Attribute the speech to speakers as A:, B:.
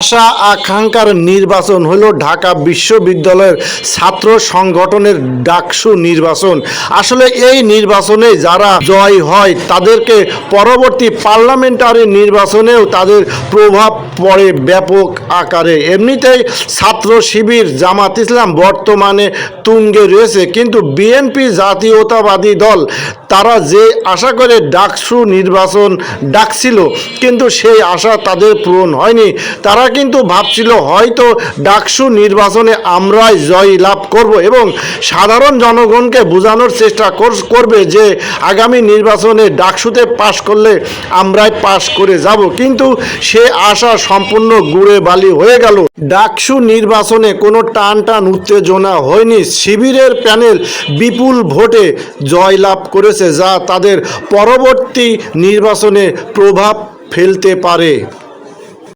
A: আশা আকাঙ্ক্ষার নির্বাচন হলো ঢাকা বিশ্ববিদ্যালয়ের ছাত্র সংগঠনের ডাকসু নির্বাচন। আসলে এই নির্বাচনে যারা জয় হয়, তাদেরকে পরবর্তী পার্লামেন্টারি নির্বাচনেও তাদের প্রভাব পড়ে ব্যাপক আকারে। এমনিতেই ছাত্র শিবির জামাত ইসলাম বর্তমানে তুঙ্গে রয়েছে, কিন্তু বিএনপি জাতীয়তাবাদী দল, তারা যে আশা করে ডাকসু নির্বাচন ডাকছিল, কিন্তু সেই আশা তাদের পূরণ হয়নি। তারা কিন্তু ভাবছিল, হয়তো ডাকসু নির্বাচনে আমরাই জয় লাভ করব। এবং সাধারণ জনগণকে বোঝানোর চেষ্টা কর- করবে যে, আগামী নির্বাচনে ডাকসুতে পাশ করলে আমরাই পাশ করে যাব। কিন্তু সে আশা সম্পূর্ণ গুড়ে বালি হয়ে গেল। ডাকসু নির্বাচনে কোনো টান টান উত্তেজনা হয়নি। শিবিরের প্যানেল বিপুল ভোটে জয়লাভ করেছে, যা তাদের পরবর্তী নির্বাচনে প্রভাব ফেলতে পারে।